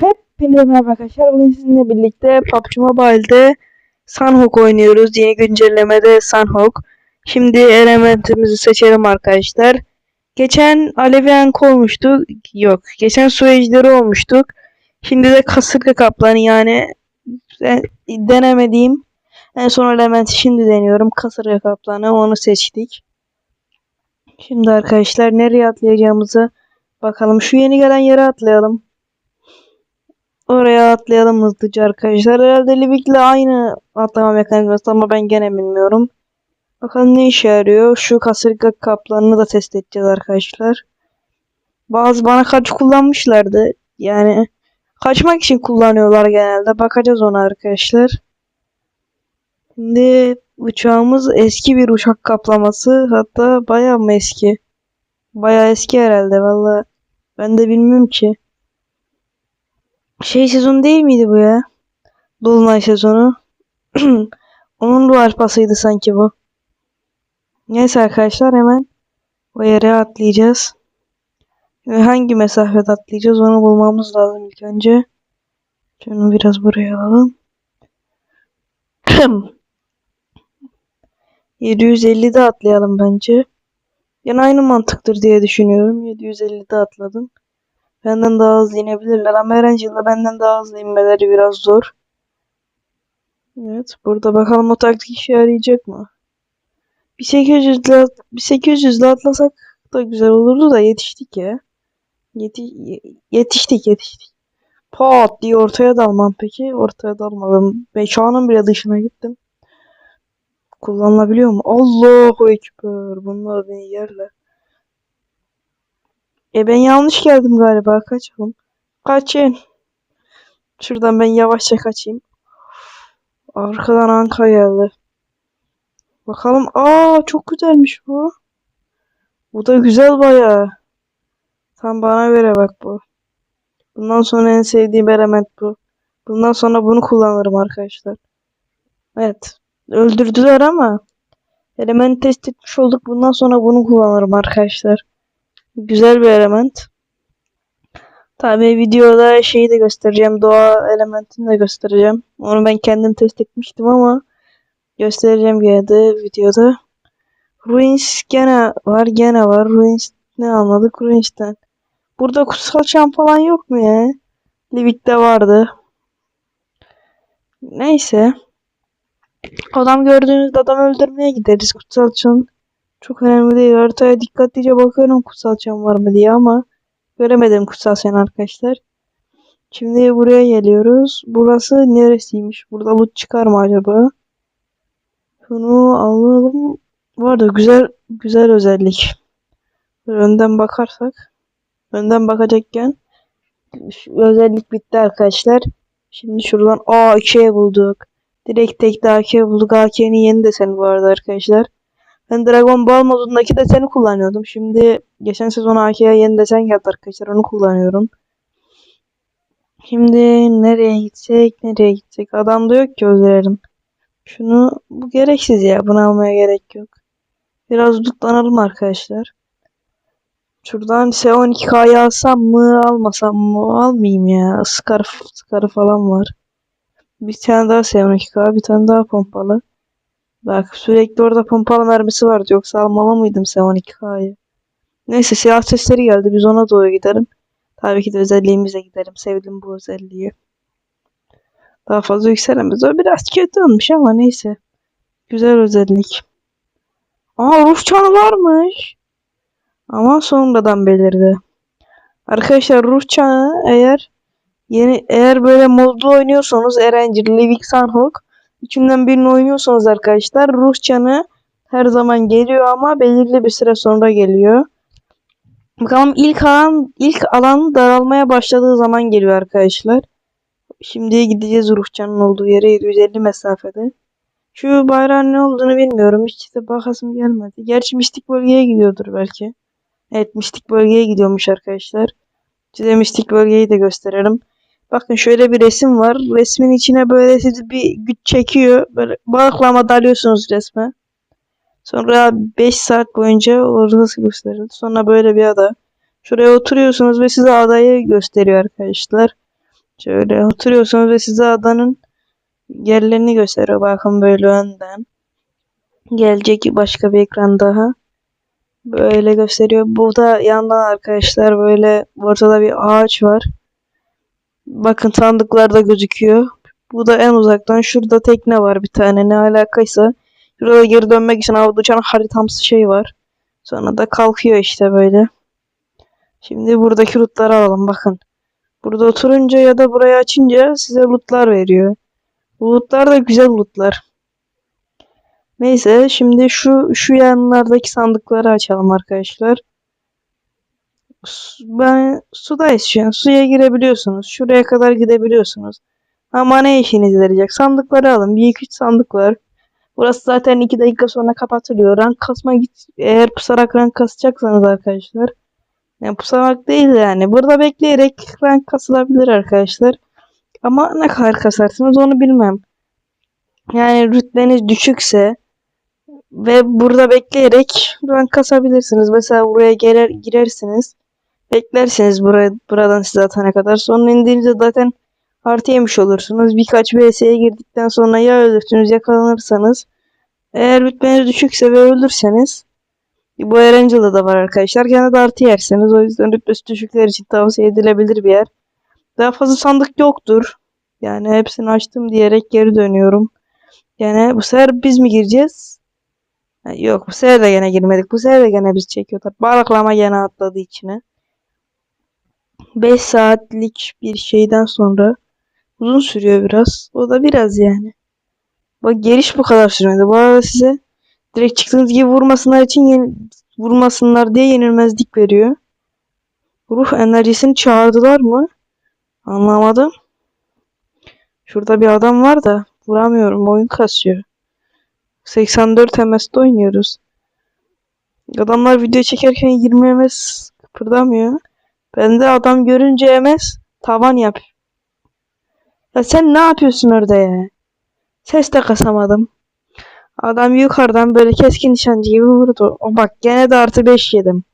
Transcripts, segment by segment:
Hepinize merhaba arkadaşlar. Bugün sizinle birlikte PUBG Mobile'de Sunhawk oynuyoruz. Yeni güncellemede Sunhawk. Şimdi elementimizi seçelim arkadaşlar. Geçen Alevi Ank olmuştuk. Yok. Geçen su ejderi olmuştuk. Şimdi de kasırga kaplanı yani e, denemediğim en son elementi şimdi deniyorum. Kasırga kaplanı onu seçtik. Şimdi arkadaşlar nereye atlayacağımızı bakalım. Şu yeni gelen yere atlayalım. Oraya atlayalım hızlıca arkadaşlar. Herhalde Livik'le aynı atlama mekanizması ama ben gene bilmiyorum. Bakalım ne işe yarıyor. Şu kasırga kaplanını da test edeceğiz arkadaşlar. Bazı bana kaç kullanmışlardı. Yani kaçmak için kullanıyorlar genelde. Bakacağız ona arkadaşlar. Şimdi uçağımız eski bir uçak kaplaması. Hatta bayağı mı eski? Bayağı eski herhalde valla. Ben de bilmiyorum ki. Şey sezon değil miydi bu ya? Dolunay sezonu. Onun duvar pasıydı sanki bu. Neyse arkadaşlar hemen o yere atlayacağız. Ve hangi mesafede atlayacağız onu bulmamız lazım ilk önce. Şunu biraz buraya alalım. 750'de atlayalım bence. Yani aynı mantıktır diye düşünüyorum. 750'de atladım. Benden daha hızlı inebilirler ama Erangel'da benden daha hızlı inmeleri biraz zor. Evet burada bakalım o taktik işe yarayacak mı? Bir 800'le bir 800'le atlasak da güzel olurdu da yetiştik ya. Yeti yetiştik yetiştik. Pat diye ortaya dalmam peki. Ortaya dalmadım. Mekanın bile dışına gittim. Kullanılabiliyor mu? Allahu Ekber. Bunlar beni yerler. E ben yanlış geldim galiba. Kaçalım. Kaçın. Şuradan ben yavaşça kaçayım. Arkadan Anka geldi. Bakalım. Aa çok güzelmiş bu. Bu da güzel bayağı. Tam bana göre bak bu. Bundan sonra en sevdiğim element bu. Bundan sonra bunu kullanırım arkadaşlar. Evet. Öldürdüler ama element test etmiş olduk. Bundan sonra bunu kullanırım arkadaşlar. Güzel bir element. Tabii videoda şeyi de göstereceğim. Doğa elementini de göstereceğim. Onu ben kendim test etmiştim ama göstereceğim gene de videoda. Ruins gene var gene var. Ruins ne anladık Ruins'ten. Burada kutsal çam falan yok mu ya? Livik'te vardı. Neyse. Adam gördüğünüzde adam öldürmeye gideriz kutsal çam. Çok önemli değil. Haritaya dikkatlice bakıyorum kutsal çam var mı diye ama göremedim kutsal çam arkadaşlar. Şimdi buraya geliyoruz. Burası neresiymiş? Burada loot çıkar mı acaba? Şunu alalım. Bu arada güzel güzel özellik. Önden bakarsak. Önden bakacakken özellik bitti arkadaşlar. Şimdi şuradan A2'ye bulduk. Direkt tek AK bulduk. AK'nin yeni deseni bu arada arkadaşlar. Ben Dragon Ball modundaki deseni kullanıyordum. Şimdi geçen sezon AK'ye yeni desen geldi arkadaşlar. Onu kullanıyorum. Şimdi nereye gitsek nereye gitsek. Adam da yok ki öldürelim. Şunu bu gereksiz ya. Bunu almaya gerek yok. Biraz lootlanalım arkadaşlar. Şuradan S12K'yı alsam mı almasam mı almayayım ya. Scarf, scarf falan var. Bir tane daha S12K bir tane daha pompalı. Bak sürekli orada pompalı mermisi vardı. Yoksa almalı mıydım S12K'yı? Neyse silah sesleri geldi. Biz ona doğru gidelim. Tabii ki de özelliğimize gidelim. Sevdim bu özelliği. Daha fazla yükselemez. O biraz kötü olmuş ama neyse. Güzel özellik. Aa çanı varmış. Ama sonradan belirdi. Arkadaşlar ruh çanı eğer yeni eğer böyle modlu oynuyorsanız Erencil, Livik, Sunhawk üçünden birini oynuyorsanız arkadaşlar ruh çanı her zaman geliyor ama belirli bir süre sonra geliyor. Bakalım ilk alan ilk alan daralmaya başladığı zaman geliyor arkadaşlar. Şimdi gideceğiz Ruhcan'ın olduğu yere 750 mesafede. Şu bayrağın ne olduğunu bilmiyorum. Hiç de bakasım gelmedi. Gerçi mistik bölgeye gidiyordur belki. Evet mistik bölgeye gidiyormuş arkadaşlar. Size mistik bölgeyi de gösterelim. Bakın şöyle bir resim var. Resmin içine böyle sizi bir güç çekiyor. Böyle balıklama dalıyorsunuz resme. Sonra 5 saat boyunca orası gösterildi. Sonra böyle bir ada. Şuraya oturuyorsunuz ve size adayı gösteriyor arkadaşlar. Şöyle oturuyorsunuz ve size adanın yerlerini gösteriyor. Bakın böyle önden. Gelecek başka bir ekran daha. Böyle gösteriyor. Burada yandan arkadaşlar böyle ortada bir ağaç var. Bakın sandıklar da gözüküyor. Bu da en uzaktan. Şurada tekne var bir tane. Ne alakaysa. Şurada geri dönmek için havada haritamsı şey var. Sonra da kalkıyor işte böyle. Şimdi buradaki lootları alalım bakın. Burada oturunca ya da burayı açınca size lootlar veriyor. Bu lootlar da güzel lootlar. Neyse şimdi şu şu yanlardaki sandıkları açalım arkadaşlar. Ben sudayız şu an. Suya girebiliyorsunuz. Şuraya kadar gidebiliyorsunuz. Ama ne işinize yarayacak? Sandıkları alın. Bir iki üç sandık var. Burası zaten 2 dakika sonra kapatılıyor. Rank kasma git eğer pusarak rank kasacaksanız arkadaşlar. Yani pusarak değil yani. Burada bekleyerek rank kasılabilir arkadaşlar. Ama ne kadar kasarsınız onu bilmem. Yani rütbeniz düşükse ve burada bekleyerek rank kasabilirsiniz. Mesela buraya gelir, girersiniz. Beklersiniz buraya, buradan size atana kadar. Sonra indiğinizde zaten artı yemiş olursunuz. Birkaç VS'ye girdikten sonra ya ölürsünüz yakalanırsanız. Eğer rütbeniz düşükse ve ölürseniz bu Erangel'da da var arkadaşlar. Gene de artı yerseniz. O yüzden rütbesi düşükler için tavsiye edilebilir bir yer. Daha fazla sandık yoktur. Yani hepsini açtım diyerek geri dönüyorum. Yani bu sefer biz mi gireceğiz? Yok bu sefer de gene girmedik. Bu sefer de gene biz çekiyorlar. Baraklama gene atladı içine. 5 saatlik bir şeyden sonra uzun sürüyor biraz. O da biraz yani. Bak geliş bu kadar sürmedi. Bu arada size direkt çıktığınız gibi vurmasınlar için yeni, vurmasınlar diye yenilmezlik veriyor. Ruh enerjisini çağırdılar mı? Anlamadım. Şurada bir adam var da vuramıyorum. Oyun kasıyor. 84 MS'de oynuyoruz. Adamlar video çekerken 20 MS kıpırdamıyor. Ben de adam görünce MS tavan yap. Ya sen ne yapıyorsun orada ya? Ses de kasamadım. Adam yukarıdan böyle keskin nişancı gibi vurdu. O bak gene de artı 5 yedim.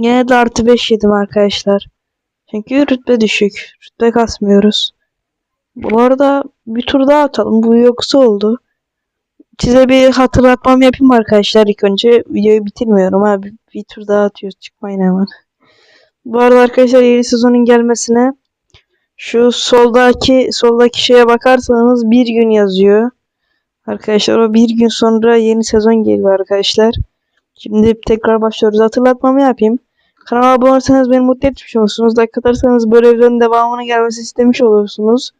Gene de artı 5 yedim arkadaşlar. Çünkü rütbe düşük. Rütbe kasmıyoruz. Bu arada bir tur daha atalım. Bu yoksa oldu. Size bir hatırlatmam yapayım arkadaşlar ilk önce. Videoyu bitirmiyorum abi. Bir tur daha atıyoruz. Çıkmayın hemen. Bu arada arkadaşlar yeni sezonun gelmesine şu soldaki soldaki şeye bakarsanız bir gün yazıyor. Arkadaşlar o bir gün sonra yeni sezon geliyor arkadaşlar. Şimdi tekrar başlıyoruz. Hatırlatmamı yapayım. Kanala abone olursanız beni mutlu etmiş olursunuz. Like atarsanız böyle videonun devamına gelmesi istemiş olursunuz.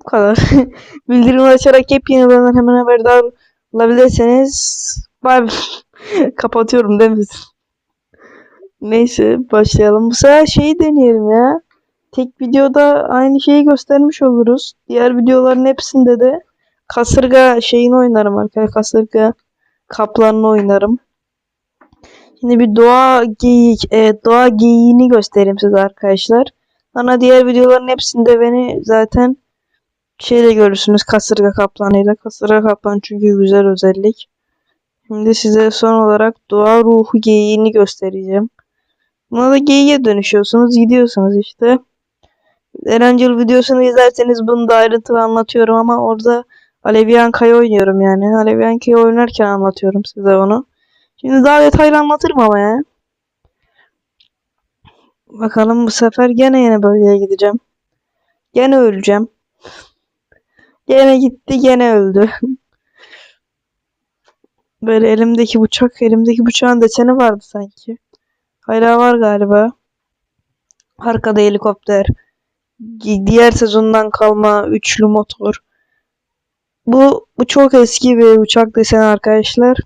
Bu kadar. Bildirimi açarak yepyeni videolardan hemen haberdar olabilirseniz bay kapatıyorum değil mi? Neyse başlayalım. Bu sefer şeyi deneyelim ya. Tek videoda aynı şeyi göstermiş oluruz. Diğer videoların hepsinde de kasırga şeyini oynarım arkadaşlar. Kasırga kaplanını oynarım. Şimdi bir doğa geyik, evet, doğa geyiğini göstereyim size arkadaşlar. Sonra diğer videoların hepsinde beni zaten şeyle görürsünüz kasırga kaplanıyla. Kasırga kaplan çünkü güzel özellik. Şimdi size son olarak doğa ruhu geyiğini göstereceğim. Buna da geyiğe dönüşüyorsunuz. Gidiyorsunuz işte. Erangel videosunu izlerseniz bunu da ayrıntılı anlatıyorum ama orada Aleviyanka'yı oynuyorum yani. Aleviyanka'yı oynarken anlatıyorum size onu. Şimdi daha detaylı anlatırım ama ya. Bakalım bu sefer gene yine bölgeye gideceğim. Gene öleceğim. Gene gitti gene öldü. Böyle elimdeki bıçak, elimdeki bıçağın deseni vardı sanki. Hala var galiba. Arkada helikopter. Di- Diğer sezondan kalma üçlü motor. Bu, bu çok eski bir uçak deseni arkadaşlar.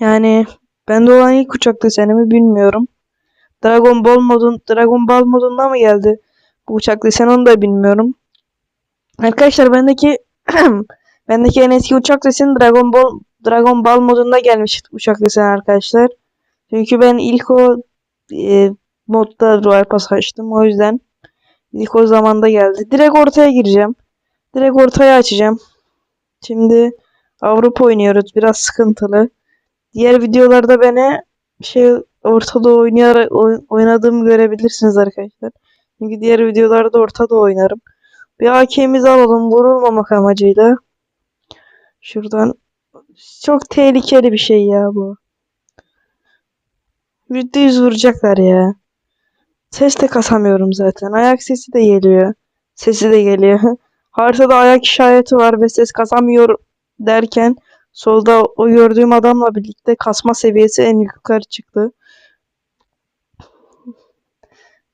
Yani bende olan ilk uçak deseni mi bilmiyorum. Dragon Ball modun Dragon Ball modunda mı geldi? Bu uçak deseni onu da bilmiyorum. Arkadaşlar bendeki bendeki en eski uçak deseni Dragon Ball Dragon Ball modunda gelmiş uçak deseni arkadaşlar. Çünkü ben ilk o e, modda Royal Pass açtım. O yüzden ilk o zamanda geldi. Direkt ortaya gireceğim. Direkt ortaya açacağım. Şimdi Avrupa oynuyoruz. Biraz sıkıntılı. Diğer videolarda beni şey ortada oynayarak oy- oynadığımı görebilirsiniz arkadaşlar. Çünkü diğer videolarda ortada oynarım. Bir AK'mizi alalım vurulmamak amacıyla. Şuradan çok tehlikeli bir şey ya bu. Yüzde yüz vuracaklar ya. Ses de kasamıyorum zaten. Ayak sesi de geliyor. Sesi de geliyor. Haritada ayak işareti var ve ses kasamıyor derken solda o gördüğüm adamla birlikte kasma seviyesi en yukarı çıktı.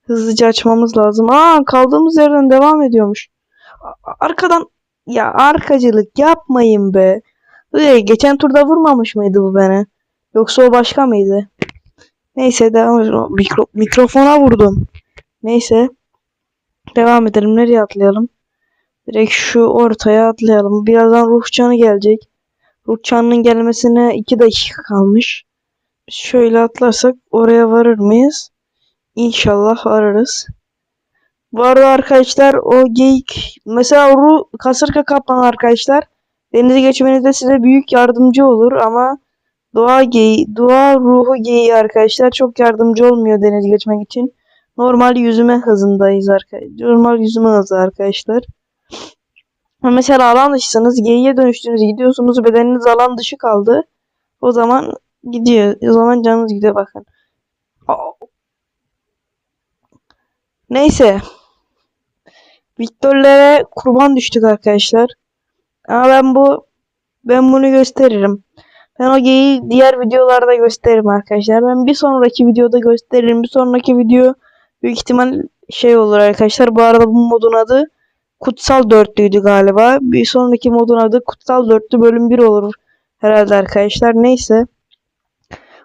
Hızlıca açmamız lazım. Aa kaldığımız yerden devam ediyormuş. Arkadan ya arkacılık yapmayın be. Geçen turda vurmamış mıydı bu beni? Yoksa o başka mıydı? Neyse devam edelim. Mikro- mikrofona vurdum. Neyse. Devam edelim. Nereye atlayalım? Direkt şu ortaya atlayalım. Birazdan ruh gelecek. Ruh canının gelmesine 2 dakika kalmış. Biz şöyle atlarsak oraya varır mıyız? İnşallah varırız. Bu arkadaşlar o geyik mesela ruh kasırga kaplan arkadaşlar denize geçmenizde size büyük yardımcı olur ama doğa geyi doğa ruhu geyiği arkadaşlar çok yardımcı olmuyor deniz geçmek için. Normal yüzme hızındayız arkadaşlar. Normal yüzme hızı arkadaşlar. Mesela alan dışısınız geyiğe dönüştünüz gidiyorsunuz bedeniniz alan dışı kaldı. O zaman gidiyor. O zaman canınız gidiyor bakın. Neyse. Viktörlere kurban düştük arkadaşlar. Ama ben bu ben bunu gösteririm. Ben o geyiği diğer videolarda gösteririm arkadaşlar. Ben bir sonraki videoda gösteririm. Bir sonraki video büyük ihtimal şey olur arkadaşlar. Bu arada bu modun adı Kutsal Dörtlüydü galiba. Bir sonraki modun adı Kutsal Dörtlü bölüm 1 olur herhalde arkadaşlar. Neyse.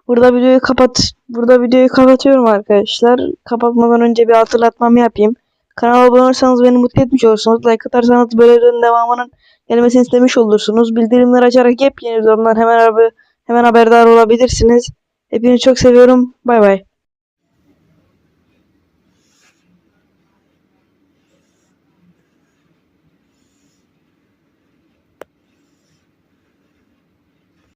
Burada videoyu kapat burada videoyu kapatıyorum arkadaşlar. Kapatmadan önce bir hatırlatmamı yapayım. Kanala abone olursanız beni mutlu etmiş olursunuz. Like atarsanız böyle videonun devamının gelmesini istemiş olursunuz. Bildirimleri açarak yepyeni videolardan hemen hemen haberdar olabilirsiniz. Hepinizi çok seviyorum. Bay bay.